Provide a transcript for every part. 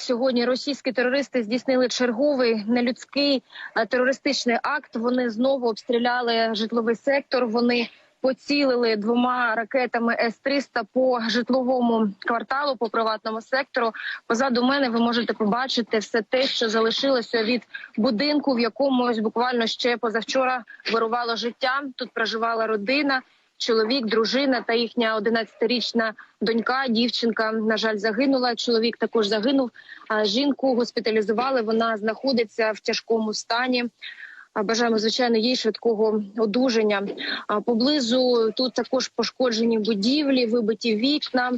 Сьогодні російські терористи здійснили черговий нелюдський е, терористичний акт. Вони знову обстріляли житловий сектор. Вони поцілили двома ракетами С-300 по житловому кварталу, по приватному сектору. Позаду мене ви можете побачити все те, що залишилося від будинку, в якому буквально ще позавчора вирувало життя. Тут проживала родина. Чоловік, дружина та їхня 11-річна донька, дівчинка, на жаль, загинула. Чоловік також загинув. А жінку госпіталізували. Вона знаходиться в тяжкому стані. Бажаємо звичайно їй швидкого одужання. Поблизу тут також пошкоджені будівлі, вибиті вікна,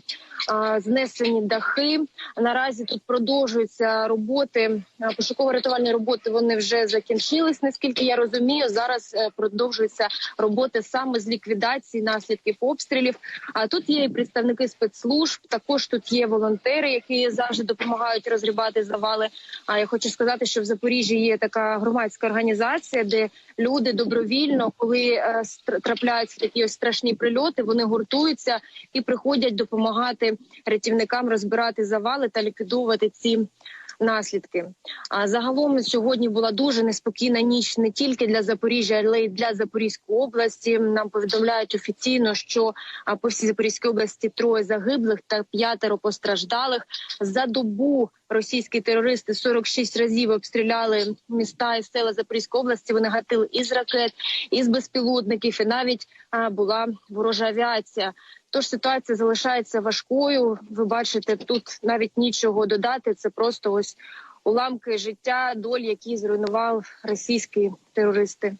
знесені дахи. Наразі тут продовжуються роботи. Пошуково-рятувальні роботи вони вже закінчились. Наскільки я розумію, зараз е, продовжуються роботи саме з ліквідації наслідків обстрілів. А тут є і представники спецслужб. Також тут є волонтери, які завжди допомагають розрібати завали. А я хочу сказати, що в Запоріжжі є така громадська організація, де люди добровільно, коли е, трапляються такі ось страшні прильоти, вони гуртуються і приходять допомагати рятівникам розбирати завали та ліквідовувати ці. Наслідки а загалом сьогодні була дуже неспокійна ніч не тільки для Запоріжжя, але й для Запорізької області. Нам повідомляють офіційно, що по всій Запорізькій області троє загиблих та п'ятеро постраждалих. За добу російські терористи 46 разів обстріляли міста і села Запорізької області. Вони гатили із ракет, із безпілотників, і навіть а, була ворожа авіація. Тож ситуація залишається важкою. Ви бачите, тут навіть нічого додати. Це просто ось уламки життя, доль, які зруйнував російські терористи.